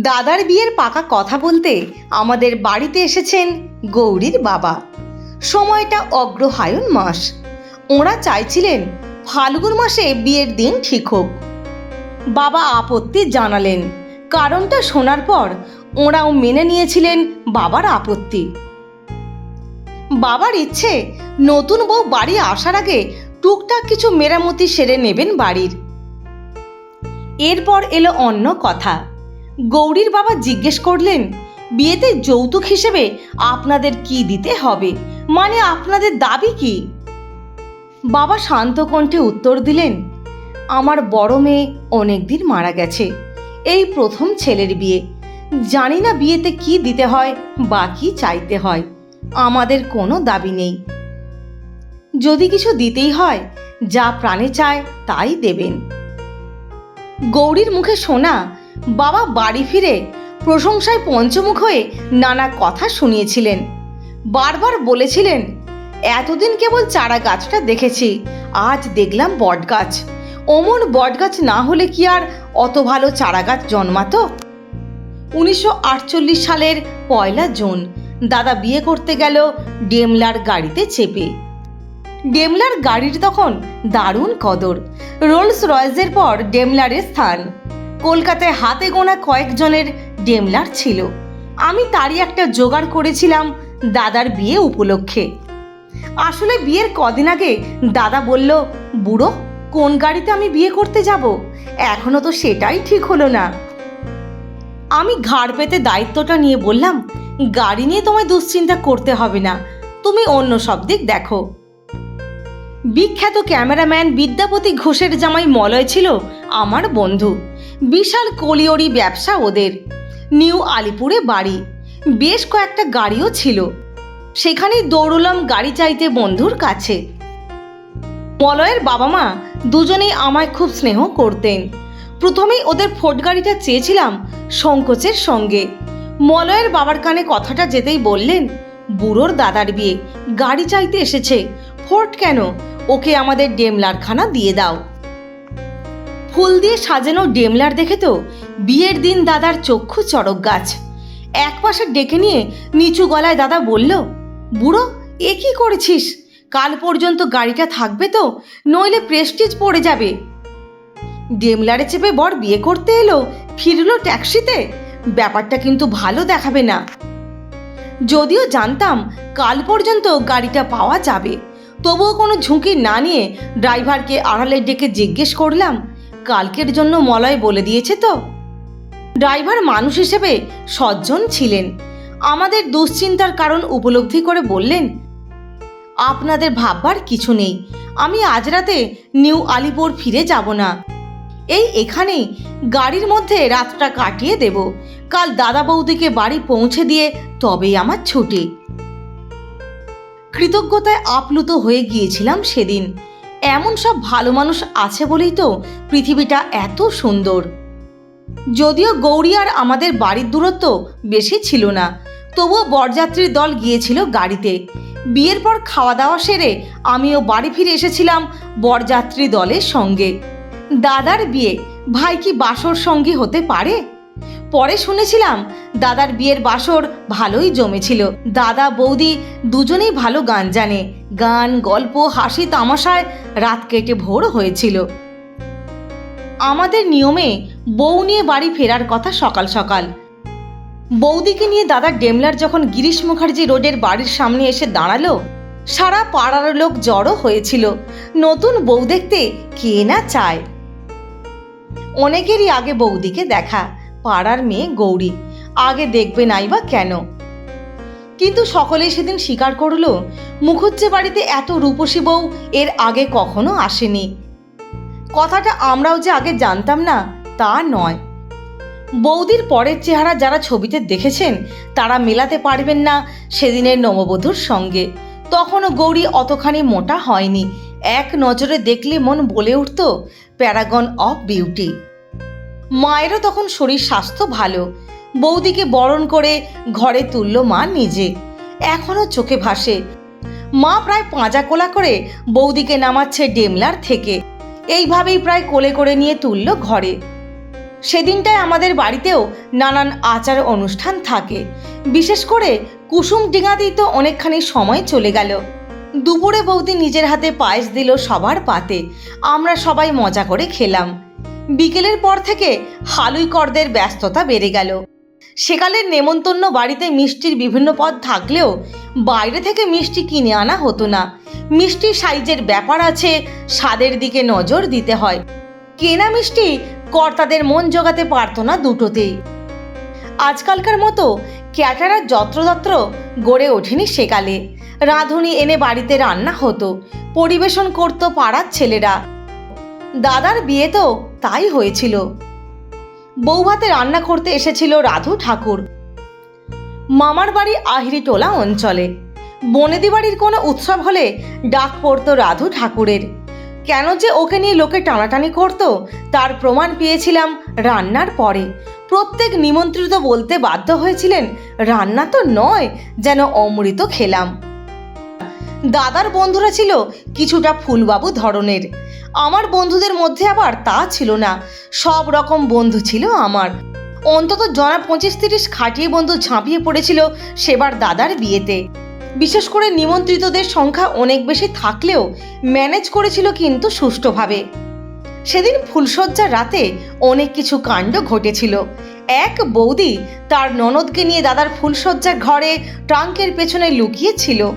দাদার বিয়ের পাকা কথা বলতে আমাদের বাড়িতে এসেছেন গৌরীর বাবা। সময়টা অগ্রহায়ণ মাস। ওরা চাইছিলেন ফাল্গুন মাসে বিয়ের দিন ঠিক হোক। বাবা আপত্তি জানালেন। কারণটা শোনার পর ওরাও মেনে নিয়েছিলেন বাবার আপত্তি। বাবার ইচ্ছে নতুন বউ বাড়ি আসার আগে টুকটাক কিছু মেরামতি সেরে নেবেন বাড়ির। এরপর এলো অন্য কথা। গৌরীর বাবা জিজ্ঞেস করলেন, বিয়েতে যৌতুক হিসেবে আপনাদের কি দিতে হবে? মানে আপনাদের দাবি কি? বাবা শান্ত কণ্ঠে উত্তর দিলেন, আমার বড় মেয়ে অনেকদিন মারা গেছে। এই প্রথম ছেলের বিয়ে। জানি না বিয়েতে কি দিতে হয় বা কি চাইতে হয়। আমাদের কোনো দাবি নেই। যদি কিছু দিতেই হয়, যা প্রাণে চায় তাই দেবেন। গৌরীর মুখে শোনা বাবা বাড়ি ফিরে প্রশংসায় পঞ্চমুখ হয়ে নানা কথা শুনিয়েছিলেন। বারবার বলেছিলেন, এতদিন কেবল চারা গাছটা দেখেছি, আজ দেখলাম বটগাছ। অমন বটগাছ না হলে কি আর অত ভালো চারা গাছ জন্মাতো? উনিশশো আটচল্লিশ সালের পয়লা জুন, দাদা বিয়ে করতে গেল ডেমলার গাড়িতে চেপে। ডেমলার গাড়ির তখন দারুণ কদর। রোলস রয়েসের পর ডেমলারের স্থান। কলকাতায় হাতে গোনা কয়েকজনের ডেমলার ছিল। আমি তারই একটা জোগাড় করেছিলাম দাদার বিয়ে উপলক্ষে। আসলে বিয়ের কদিন আগে দাদা বলল, বুড়ো, কোন গাড়িতে আমি বিয়ে করতে যাব? এখনও তো সেটাই ঠিক হলো না। আমি ঘাড় পেতে দায়িত্বটা নিয়ে বললাম, গাড়ি নিয়ে তোমায় দুশ্চিন্তা করতে হবে না, তুমি অন্য সব দিক দেখো। বিখ্যাত ক্যামেরাম্যান বিদ্যাপতি ঘোষের জামাই মলয় ছিল আমার বন্ধু। বিশাল কলিওরি ব্যবসা ওদের। নিউ আলিপুরে বাড়ি। বেশ কয়েকটা গাড়িও ছিল। সেখানেই দৌড়লাম গাড়ি চাইতে বন্ধুর কাছে। মলয়ের বাবা মা দুজনেই আমায় খুব স্নেহ করতেন। প্রথমেই ওদের ফোর্ট গাড়িটা চেয়েছিলাম সংকোচের সঙ্গে। মলয়ের বাবার কানে কথাটা যেতেই বললেন, বুড়োর দাদার বিয়ে, গাড়ি চাইতে এসেছে। ফোর্ট কেন? ওকে আমাদের ডেমলারখানা দিয়ে দাও। ফুল দিয়ে সাজানো ডেমলার দেখে তো বিয়ের দিন দাদার চক্ষু চড়ক গাছ। এক পাশে ডেকে নিয়ে নিচু গলায় দাদা বলল, বুড়ো, এ কি করেছিস? কাল পর্যন্ত গাড়িটা থাকবে তো, নইলে প্রেস্টিজ পড়ে যাবে। ডেমলারে চেপে বর বিয়ে করতে এলো, ফিরলো ট্যাক্সিতে। ব্যাপারটা কিন্তু ভালো দেখাবে না। যদিও জানতাম কাল পর্যন্ত গাড়িটা পাওয়া যাবে, তবুও কোনো ঝুঁকি না নিয়ে ড্রাইভারকে আড়ালে ডেকে জিজ্ঞেস করলাম কালকের জন্য মলয় বলে দিয়েছে তো। ড্রাইভার মানুষ হিসেবে সজ্জন ছিলেন। আমাদের দুশ্চিন্তার কারণ উপলব্ধি করে বললেন, আপনাদের ভাববার কিছু নেই। আমি আজ রাতে নিউ আলিপুর ফিরে যাব না। এই এখানেই গাড়ির মধ্যে রাতটা কাটিয়ে দেব। কাল দাদা বৌদিকে বাড়ি পৌঁছে দিয়ে তবেই আমার ছুটি। কৃতজ্ঞতায় আপ্লুত হয়ে গিয়েছিলাম সেদিন। এমন সব ভালো মানুষ আছে বলেই তো পৃথিবীটা এত সুন্দর। যদিও গৌরী আর আমাদের বাড়ির দূরত্ব বেশি ছিল না, তবুও বরযাত্রীর দল গিয়েছিল গাড়িতে। বিয়ের পর খাওয়া দাওয়া সেরে আমিও বাড়ি ফিরে এসেছিলাম বরযাত্রী দলের সঙ্গে। দাদার বিয়ে, ভাই কি বাসর সঙ্গী হতে পারে? পরে শুনেছিলাম, দাদার বিয়ের বাসর ভালোই জমেছিল। দাদা, বৌদি দুজনেই ভালো গান জানে। গান, গল্প, হাসি, তামাশায় রাত কেটে ভোর হয়েছিল। আমাদের নিয়মে বউ নিয়ে বাড়ি ফেরার কথা সকাল সকাল। বৌদিকে নিয়ে দাদা ডেমলার যখন গিরিশ মুখার্জি রোডের বাড়ির সামনে এসে দাঁড়াল, সারা পাড়ার লোক জড়ো হয়েছিল। নতুন বউ দেখতে কে না চায়। অনেকেরই আগে বৌদিকে দেখা। পাড়ার মেয়ে গৌরী। আগে দেখবে নাই বা কেন? কিন্তু সকলেই সেদিন স্বীকার করল মুখুজ্জে বাড়িতে এত রূপসী বউ এর আগে কখনো আসেনি। কথাটা আমরাও যে আগে জানতাম না, তা নয়। বৌদির পরের চেহারা যারা ছবিতে দেখেছেন, তারা মেলাতে পারবেন না সেদিনের নববধূর সঙ্গে। তখনও গৌরী অতখানি মোটা হয়নি। এক নজরে দেখলে মন বলে উঠত, প্যারাগন অফ বিউটি। মায়েরও তখন শরীর স্বাস্থ্য ভালো। বৌদিকে বরণ করে ঘরে তুলল মা নিজে। এখনও চোখে ভাসে। মা প্রায় পাঁজা কোলা করে বৌদিকে নামাচ্ছে ডেমলার থেকে। এইভাবেই প্রায় কোলে করে নিয়ে তুলল ঘরে। সেদিনটায় আমাদের বাড়িতেও নানান আচার অনুষ্ঠান থাকে। বিশেষ করে কুসুম ডিঙাতেই তো অনেকখানি সময় চলে গেল। দুপুরে বৌদি নিজের হাতে পায়েস দিল সবার পাতে। আমরা সবাই মজা করে খেলাম। বিকেলের পর থেকে হালুই করদের ব্যস্ততা বেড়ে গেল। সেকালের নেমন্তন্ন বাড়িতে মিষ্টির বিভিন্ন পদ থাকলেও বাইরে থেকে মিষ্টি কিনে আনা হতো না। মিষ্টি সাইজের ব্যাপার আছে, স্বাদের দিকে নজর দিতে হয়। কেনা মিষ্টি কর্তাদের মন জোগাতে পারতো না দুটোতেই। আজকালকার মতো ক্যাটারার যত্রতত্র গড়ে ওঠেনি সেকালে। রাঁধুনি এনে বাড়িতে রান্না হতো, পরিবেশন করত পাড়ার ছেলেরা। দাদার বিয়ে তো তাই হয়েছিল। বৌভাতে রান্না করতে এসেছিল রাধু ঠাকুর। মামার বাড়ি আহিরিটোলা অঞ্চলে। বনেদি বাড়ির কোনো উৎসব হলে ডাক পড়তো রাধু ঠাকুরের। কেন যে ওকে নিয়ে লোকে টানাটানি করত, তার প্রমাণ পেয়েছিলাম রান্নার পরে। প্রত্যেক নিমন্ত্রিত বলতে বাধ্য হয়েছিলেন, রান্না তো নয়, যেন অমৃত খেলাম। দাদার বন্ধুরা ছিল কিছুটা ফুলবাবু ধরনের। আমার বন্ধুদের মধ্যে আবার তা ছিল না। সব রকম বন্ধু ছিল আমার। অন্তত জনা পঁচিশ তিরিশ খাটিয়ে বন্ধু ঝাঁপিয়ে পড়েছিল সেবার দাদার বিয়েতে। বিশেষ করে নিমন্ত্রিতদের সংখ্যা অনেক বেশি থাকলেও ম্যানেজ করেছিল কিন্তু সুষ্ঠুভাবে। সেদিন ফুলশয্যার রাতে অনেক কিছু কাণ্ড ঘটেছিল। এক বৌদি তার ননদকে নিয়ে দাদার ফুলশয্যার ঘরে ট্রাঙ্কের পেছনে লুকিয়েছিল।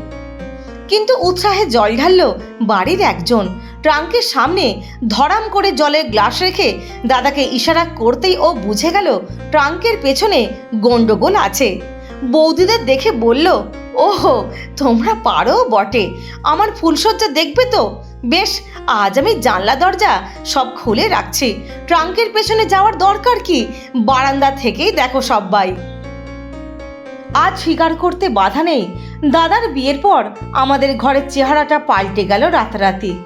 কিন্তু উৎসাহে জল ঢালল বাড়ির একজন। ট্রাঙ্কের সামনে ধরাম করে জলের গ্লাস রেখে দাদাকে ইশারা করতেই ও বুঝে গেল ট্রাঙ্কের পেছনে গন্ডগোল আছে। বৌদিদের দেখে বলল, ওহো, তোমরা পারো বটে। আমার ফুলসজ্জা দেখবে তো? বেশ, আজ আমি জানলা দরজা সব খুলে রাখছি। ট্রাঙ্কের পেছনে যাওয়ার দরকার কি? বারান্দা থেকেই দেখো সবাই আজ স্বীকার করতে বাধা নেই দাদার বিয়ের পর আমাদের ঘরের চেহারাটা পাল্টে গেল রাতারাতি।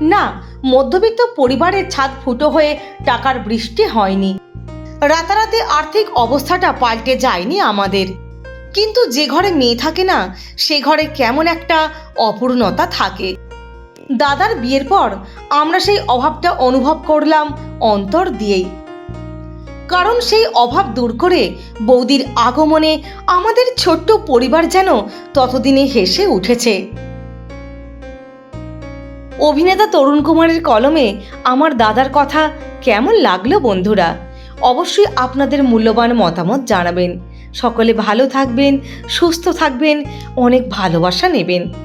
না, মধ্যবিত্ত পরিবারের ছাদ ফুটো হয়ে টাকার বৃষ্টি হয়নি। রাতারাতি আর্থিক অবস্থাটা পাল্টে যায়নি আমাদের। কিন্তু যে ঘরে মেয়ে থাকে না, সে ঘরে কেমন একটা অপূর্ণতা থাকে। দাদার বিয়ের পর আমরা সেই অভাবটা অনুভব করলাম অন্তর দিয়েই। কারণ সেই অভাব দূর করে বৌদির আগমনে আমাদের ছোট্ট পরিবার যেন ততদিনে হেসে উঠেছে। অভিনেতা তরুণ কুমারের কলমে আমার দাদার কথা কেমন লাগল বন্ধুরা? অবশ্যই আপনাদের মূল্যবান মতামত জানাবেন। সকলে ভালো থাকবেন, সুস্থ থাকবেন, অনেক ভালোবাসা নেবেন।